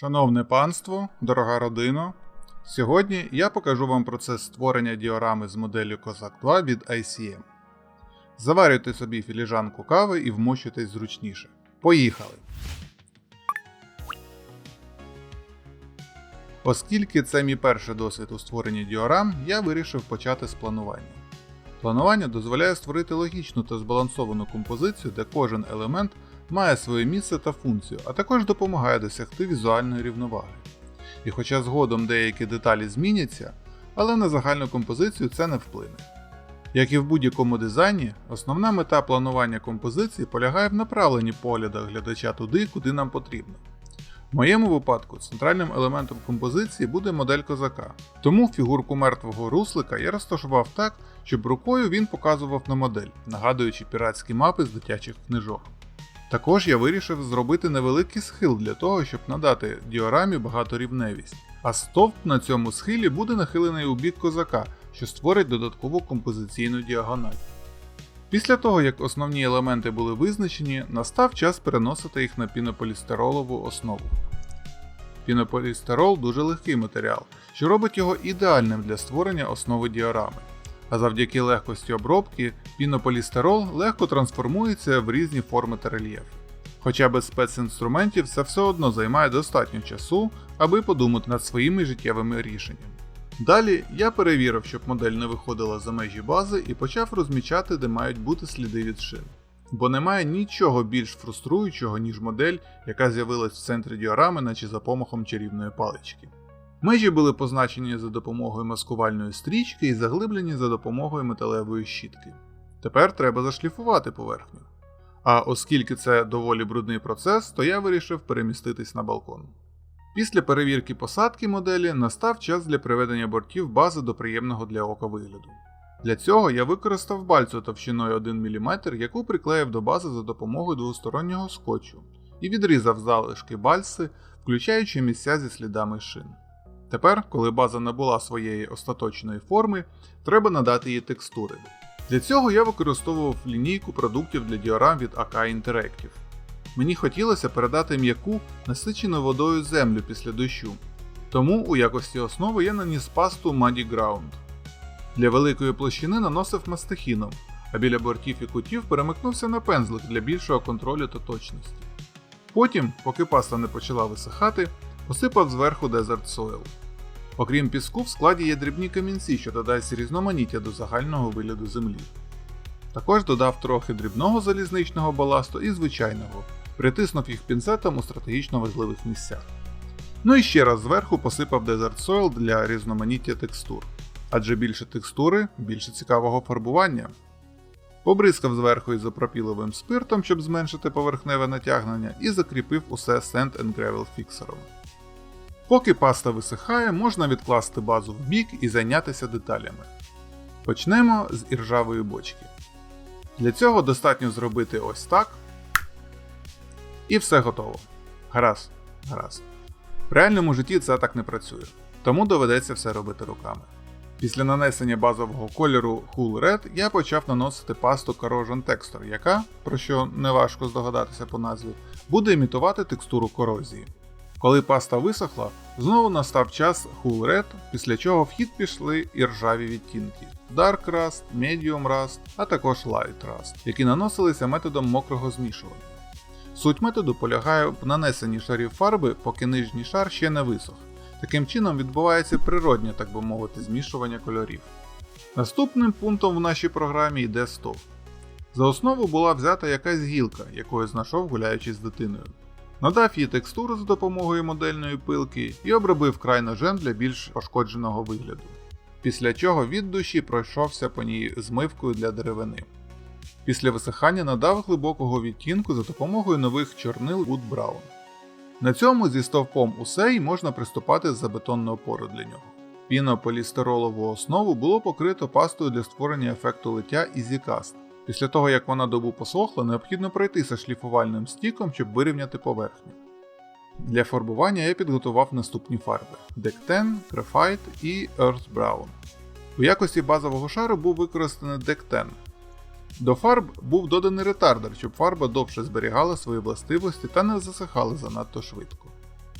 Шановне панство, дорога родино, сьогодні я покажу вам процес створення діорами з моделлю Cossack 2 від ICM. Заварюйте собі філіжанку кави і вмощуйтесь зручніше. Поїхали! Оскільки це мій перший досвід у створенні діорам, я вирішив почати з планування. Планування дозволяє створити логічну та збалансовану композицію, де кожен елемент має своє місце та функцію, а також допомагає досягти візуальної рівноваги. І хоча згодом деякі деталі зміняться, але на загальну композицію це не вплине. Як і в будь-якому дизайні, основна мета планування композиції полягає в направленні погляда глядача туди, куди нам потрібно. В моєму випадку центральним елементом композиції буде модель козака, тому фігурку мертвого руслика я розташував так, щоб рукою він показував на модель, нагадуючи піратські мапи з дитячих книжок. Також я вирішив зробити невеликий схил для того, щоб надати діорамі багаторівневість, а стовп на цьому схилі буде нахилений у бік козака, що створить додаткову композиційну діагональ. Після того, як основні елементи були визначені, настав час переносити їх на пінополістиролову основу. Пінополістирол дуже легкий матеріал, що робить його ідеальним для створення основи діорами. А завдяки легкості обробки пінополістирол легко трансформується в різні форми та рельєф. Хоча без спецінструментів це все одно займає достатньо часу, аби подумати над своїми життєвими рішеннями. Далі я перевірив, щоб модель не виходила за межі бази і почав розмічати, де мають бути сліди від шин. Бо немає нічого більш фруструючого, ніж модель, яка з'явилась в центрі діорами, наче за помахом чарівної палички. Межі були позначені за допомогою маскувальної стрічки і заглиблені за допомогою металевої щітки. Тепер треба зашліфувати поверхню. А оскільки це доволі брудний процес, то я вирішив переміститись на балкон. Після перевірки посадки моделі настав час для приведення бортів бази до приємного для ока вигляду. Для цього я використав бальцю товщиною 1 мм, яку приклеїв до бази за допомогою двостороннього скотчу, і відрізав залишки бальси, включаючи місця зі слідами шин. Тепер, коли база набула своєї остаточної форми, треба надати їй текстури. Для цього я використовував лінійку продуктів для діорам від AK Interactive. Мені хотілося передати м'яку, насичену водою землю після дощу, тому у якості основи я наніс пасту Muddy Ground. Для великої площини наносив мастихіном, а біля бортів і кутів перемикнувся на пензлик для більшого контролю та точності. Потім, поки паста не почала висихати, посипав зверху Desert Soil. Окрім піску, в складі є дрібні камінці, що додасть різноманіття до загального вигляду землі. Також додав трохи дрібного залізничного баласту і звичайного, притиснув їх пінцетом у стратегічно важливих місцях. Ну і ще раз зверху посипав Desert Soil для різноманіття текстур, адже більше текстури, більше цікавого фарбування. Побризкав зверху ізопропіловим спиртом, щоб зменшити поверхневе натягнення, і закріпив усе Sand and Gravel фіксером. Поки паста висихає, можна відкласти базу в бік і зайнятися деталями. Почнемо з іржавої бочки. Для цього достатньо зробити ось так. І все готово. Гаразд, гаразд. В реальному житті це так не працює, тому доведеться все робити руками. Після нанесення базового кольору Cool Red я почав наносити пасту Corrosion Texture, яка, про що неважко здогадатися по назві, буде імітувати текстуру корозії. Коли паста висохла, знову настав час Cool Red, після чого в хід пішли і ржаві відтінки Dark Rust, Medium Rust, а також Light Rust, які наносилися методом мокрого змішування. Суть методу полягає в нанесенні шарів фарби, поки нижній шар ще не висох. Таким чином відбувається природнє, так би мовити, змішування кольорів. Наступним пунктом в нашій програмі йде стов. За основу була взята якась гілка, яку я знайшов гуляючи з дитиною. Надав їй текстуру за допомогою модельної пилки і обробив край ножем для більш пошкодженого вигляду. Після чого від душі пройшовся по ній змивкою для деревини. Після висихання надав глибокого відтінку за допомогою нових чорнил Wood Brown. На цьому зі стовпом усе і можна приступати за бетонну опору для нього. Пінополістиролову основу було покрито пастою для створення ефекту лиття EasyCast. Після того, як вона добу посохла, необхідно пройтися шліфувальним стіком, щоб вирівняти поверхню. Для фарбування я підготував наступні фарби: Decten, Graphite і Earth Brown. У якості базового шару був використаний Decten. До фарб був доданий ретардер, щоб фарба довше зберігала свої властивості та не засихала занадто швидко.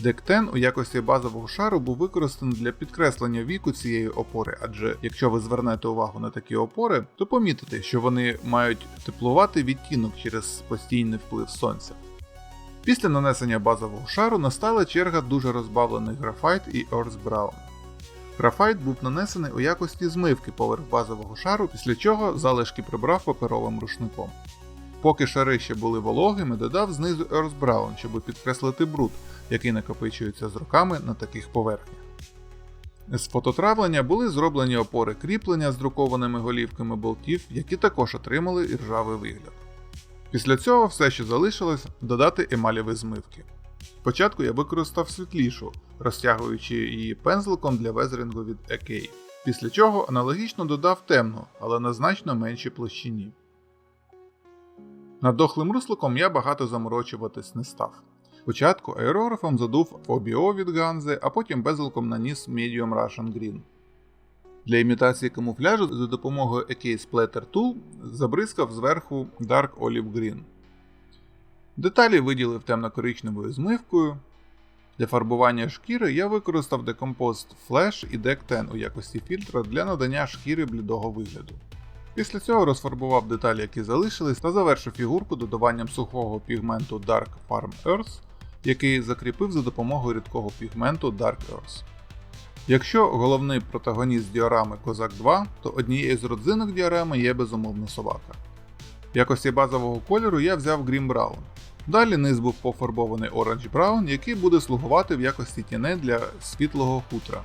Дектен у якості базового шару був використаний для підкреслення віку цієї опори, адже якщо ви звернете увагу на такі опори, то помітите, що вони мають теплуватий відтінок через постійний вплив сонця. Після нанесення базового шару настала черга дуже розбавлених графайт і Earth Brown. Графайт був нанесений у якості змивки поверх базового шару, після чого залишки прибрав паперовим рушником. Поки шари ще були вологими, додав знизу Earth Brown, щоб підкреслити бруд, який накопичується з роками на таких поверхнях. З фототравлення були зроблені опори кріплення з друкованими голівками болтів, які також отримали іржавий вигляд. Після цього все, що залишилось, додати емалєві змивки. Спочатку я використав світлішу, розтягуючи її пензликом для везерінгу від EK, після чого аналогічно додав темну, але на значно меншій площині. Над дохлим русликом я багато заморочуватись не став. Спочатку аерографом задув OBO від Ганзи, а потім безликом наніс Medium Russian Green. Для імітації камуфляжу за допомогою AK Splatter Tool забризкав зверху Dark Olive Green. Деталі виділив темно-коричневою змивкою. Для фарбування шкіри я використав Decomposed Flash і Deck 10 у якості фільтра для надання шкіри блідого вигляду. Після цього розфарбував деталі, які залишились, та завершив фігурку додаванням сухого пігменту Dark Farm Earth, який закріпив за допомогою рідкого пігменту Dark Earth. Якщо головний протагоніст діорами Козак 2, то однією з родзинок діорами є безумовно собака. В якості базового кольору я взяв Green Brown. Далі низ був пофарбований Orange Brown, який буде слугувати в якості тіней для світлого хутра.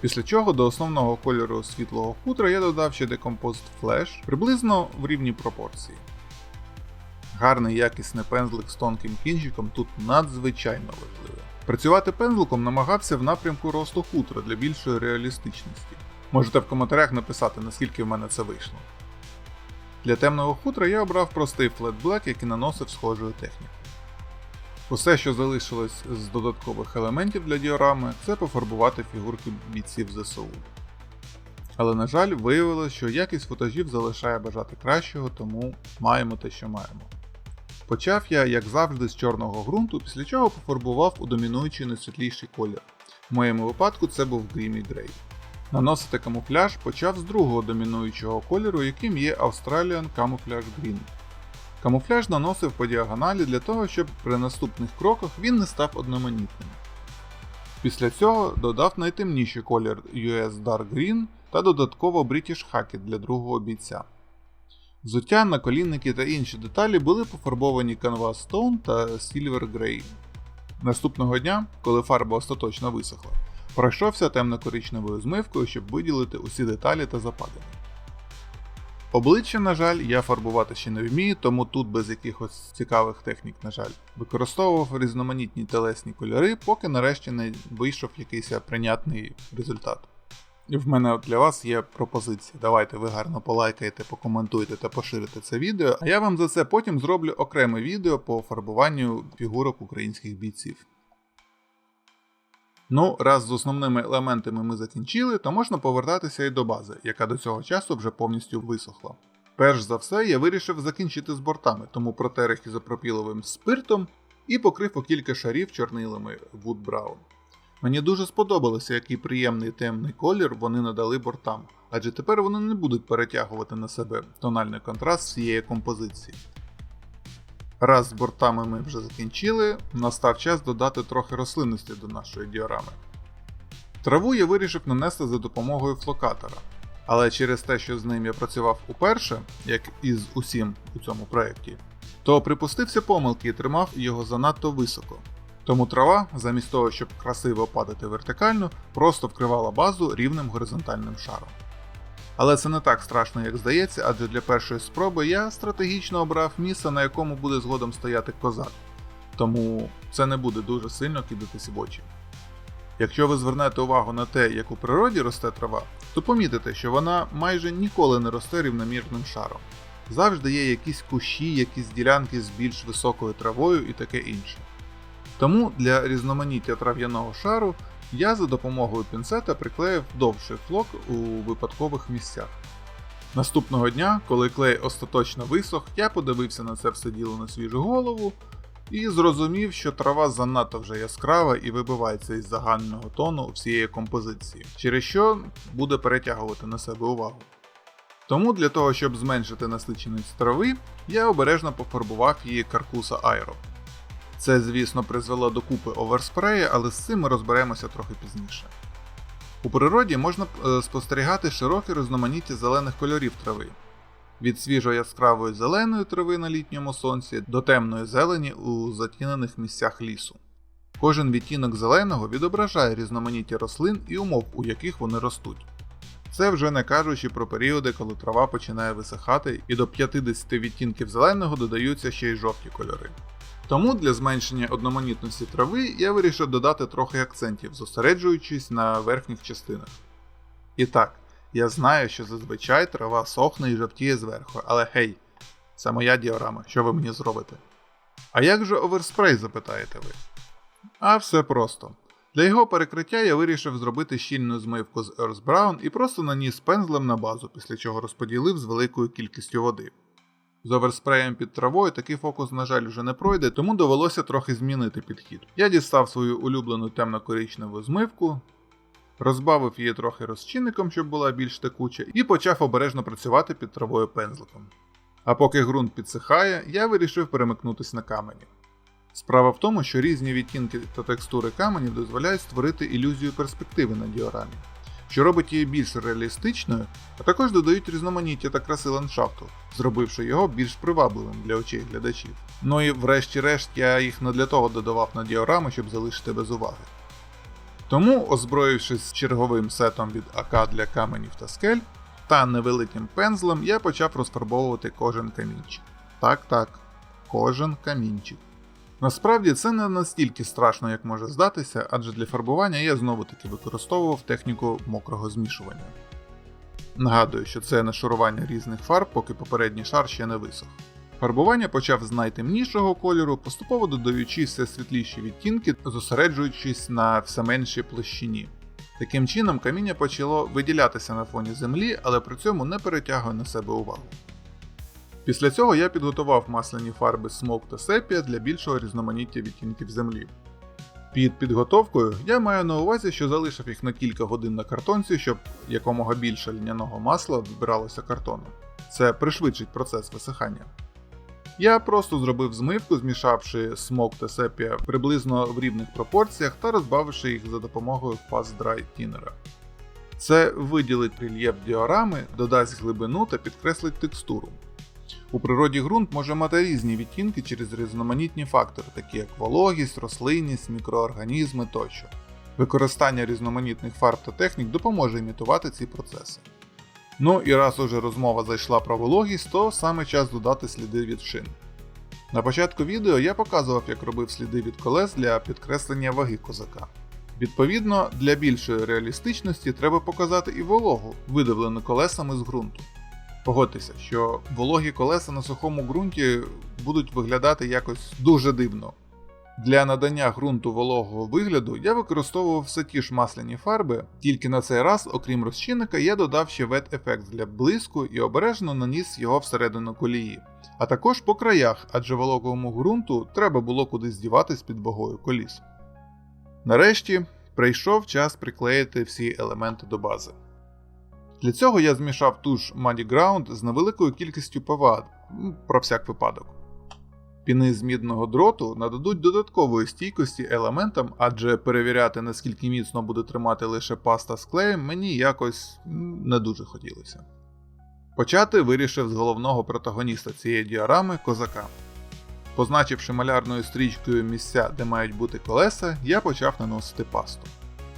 Після чого до основного кольору світлого хутра я додав ще Decomposed Flash приблизно в рівні пропорції. Гарний якісний пензлик з тонким кінчиком тут надзвичайно важливий. Працювати пензликом намагався в напрямку росту хутра для більшої реалістичності. Можете в коментарях написати, наскільки в мене це вийшло. Для темного хутра я обрав простий Black, який наносив схожою технікою. Усе, що залишилось з додаткових елементів для діорами, це пофарбувати фігурки бійців ЗСУ. Але, на жаль, виявилось, що якість футажів залишає бажати кращого, тому маємо те, що маємо. Почав я, як завжди, з чорного ґрунту, після чого пофарбував у домінуючий найсвітліший колір. В моєму випадку це був Creamy Grey. Наносити камуфляж почав з другого домінуючого кольору, яким є Australian Camouflage Green. Камуфляж наносив по діагоналі для того, щоб при наступних кроках він не став одноманітним. Після цього додав найтемніший колір US Dark Green та додатково British Hackett для другого бійця. Взуття, наколінники та інші деталі були пофарбовані Canvas Stone та Silver Grey. Наступного дня, коли фарба остаточно висохла, пройшовся темно-коричневою змивкою, щоб виділити усі деталі та западини. Обличчя, на жаль, я фарбувати ще не вмію, тому тут без якихось цікавих технік, на жаль, використовував різноманітні телесні кольори, поки нарешті не вийшов якийсь прийнятний результат. В мене для вас є пропозиція. Давайте ви гарно полайкаєте, покоментуйте та поширите це відео, а я вам за це потім зроблю окреме відео по фарбуванню фігурок українських бійців. Ну, раз з основними елементами ми закінчили, то можна повертатися і до бази, яка до цього часу вже повністю висохла. Перш за все, я вирішив закінчити з бортами, тому протер їх ізопропіловим спиртом і покрив у кілька шарів чорнилами Wood Brown. Мені дуже сподобалося, який приємний темний колір вони надали бортам, адже тепер вони не будуть перетягувати на себе тональний контраст всієї композиції. Раз з бортами ми вже закінчили, настав час додати трохи рослинності до нашої діорами. Траву я вирішив нанести за допомогою флокатора, але через те, що з ним я працював уперше, як і з усім у цьому проєкті, то припустився помилки і тримав його занадто високо. Тому трава, замість того, щоб красиво падати вертикально, просто вкривала базу рівним горизонтальним шаром. Але це не так страшно, як здається, адже для першої спроби я стратегічно обрав місце, на якому буде згодом стояти козак, тому це не буде дуже сильно кидатись в очі. Якщо ви звернете увагу на те, як у природі росте трава, то помітите, що вона майже ніколи не росте рівномірним шаром. Завжди є якісь кущі, якісь ділянки з більш високою травою і таке інше. Тому для різноманіття трав'яного шару я за допомогою пінцета приклеїв довший флок у випадкових місцях. Наступного дня, коли клей остаточно висох, я подивився на це все діло на свіжу голову і зрозумів, що трава занадто вже яскрава і вибивається із загального тону всієї композиції, через що буде перетягувати на себе увагу. Тому для того, щоб зменшити насиченість трави, я обережно пофарбував її каркуса Айро. Це, звісно, призвело до купи оверспрея, але з цим ми розберемося трохи пізніше. У природі можна е, спостерігати широке різноманіття зелених кольорів трави. Від свіжо яскравої зеленої трави на літньому сонці до темної зелені у затінених місцях лісу. Кожен відтінок зеленого відображає різноманіття рослин і умов, у яких вони ростуть. Це вже не кажучи про періоди, коли трава починає висихати і до 50 відтінків зеленого додаються ще й жовті кольори. Тому для зменшення одноманітності трави я вирішив додати трохи акцентів, зосереджуючись на верхніх частинах. І так, я знаю, що зазвичай трава сохне і жовтіє зверху, але гей, це моя діорама, що ви мені зробите? А як же оверспрей, запитаєте ви? А все просто. Для його перекриття я вирішив зробити щільну змивку з Earth Brown і просто наніс пензлем на базу, після чого розподілив з великою кількістю води. З оверспреєм під травою такий фокус, на жаль, вже не пройде, тому довелося трохи змінити підхід. Я дістав свою улюблену темно-коричневу змивку, розбавив її трохи розчинником, щоб була більш текуча, і почав обережно працювати під травою пензликом. А поки ґрунт підсихає, я вирішив перемикнутися на камені. Справа в тому, що різні відтінки та текстури каменів дозволяють створити ілюзію перспективи на діорамі, що робить її більш реалістичною, а також додають різноманіття та краси ландшафту, зробивши його більш привабливим для очей глядачів. Ну і врешті-решт я їх не для того додавав на діорами, щоб залишити без уваги. Тому, озброївшись черговим сетом від АК для каменів та скель та невеликим пензлем, я почав розфарбовувати кожен камінчик. Так, так, кожен камінчик. Насправді це не настільки страшно, як може здатися, адже для фарбування я знову таки використовував техніку мокрого змішування. Нагадую, що це нашарування різних фарб, поки попередній шар ще не висох. Фарбування почав з найтемнішого кольору, поступово додаючи все світліші відтінки, зосереджуючись на все меншій площині. Таким чином, каміння почало виділятися на фоні землі, але при цьому не перетягує на себе увагу. Після цього я підготував масляні фарби Smoke та Sepia для більшого різноманіття відтінків землі. Під підготовкою я маю на увазі, що залишив їх на кілька годин на картонці, щоб якомога більше льняного масла вибиралося картоном. Це пришвидшить процес висихання. Я просто зробив змивку, змішавши смок та сепія приблизно в рівних пропорціях та розбавивши їх за допомогою Fast Dry Thinner. Це виділить рельєф діорами, додасть глибину та підкреслить текстуру. У природі ґрунт може мати різні відтінки через різноманітні фактори, такі як вологість, рослинність, мікроорганізми тощо. Використання різноманітних фарб та технік допоможе імітувати ці процеси. Ну і раз уже розмова зайшла про вологість, то саме час додати сліди від шин. На початку відео я показував, як робив сліди від колес для підкреслення ваги козака. Відповідно, для більшої реалістичності треба показати і вологу, видавлену колесами з ґрунту. Погодьтеся, що вологі колеса на сухому ґрунті будуть виглядати якось дуже дивно. Для надання ґрунту вологого вигляду я використовував все ті ж масляні фарби, тільки на цей раз, окрім розчинника, я додав ще wet Effects для блиску і обережно наніс його всередину колії, а також по краях, адже вологому ґрунту треба було кудись здіватись під вагою коліс. Нарешті прийшов час приклеїти всі елементи до бази. Для цього я змішав туш Muddy Ground з невеликою кількістю ПВА, про всяк випадок. Піни з мідного дроту нададуть додаткової стійкості елементам, адже перевіряти, наскільки міцно буде тримати лише паста з клеєм, мені якось не дуже хотілося. Почати вирішив з головного протагоніста цієї діорами козака. Позначивши малярною стрічкою місця, де мають бути колеса, я почав наносити пасту.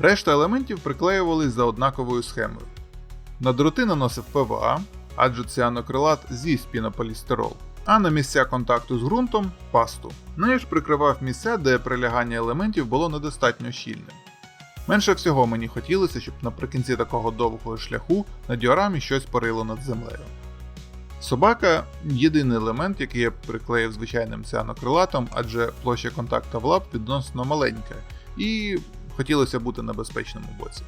Решта елементів приклеювались за однаковою схемою. На дроти наносив ПВА, адже ціанокрилат з'їсть пінополістирол, а на місця контакту з ґрунтом пасту. Нею ж прикривав місця, де прилягання елементів було недостатньо щільним. Менше всього мені хотілося, щоб наприкінці такого довгого шляху на діорамі щось парило над землею. Собака єдиний елемент, який я приклеїв звичайним ціанокрилатом, адже площа контакта в лап відносно маленька, і хотілося бути на безпечному боці.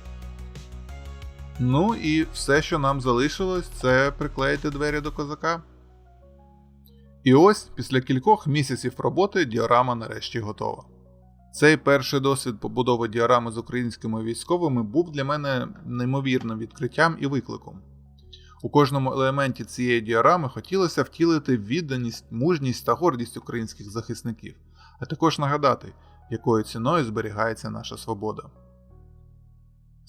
Ну і все, що нам залишилось, це приклеїти двері до козака. І ось після кількох місяців роботи діорама нарешті готова. Цей перший досвід побудови діорами з українськими військовими був для мене неймовірним відкриттям і викликом. У кожному елементі цієї діорами хотілося втілити відданість, мужність та гордість українських захисників, а також нагадати, якою ціною зберігається наша свобода.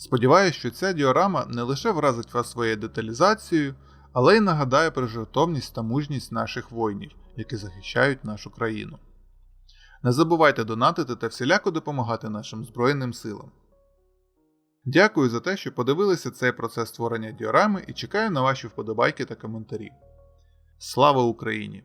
Сподіваюсь, що ця діорама не лише вразить вас своєю деталізацією, але й нагадає про жертовність та мужність наших воїнів, які захищають нашу країну. Не забувайте донатити та всіляко допомагати нашим Збройним силам. Дякую за те, що подивилися цей процес створення діорами і чекаю на ваші вподобайки та коментарі. Слава Україні!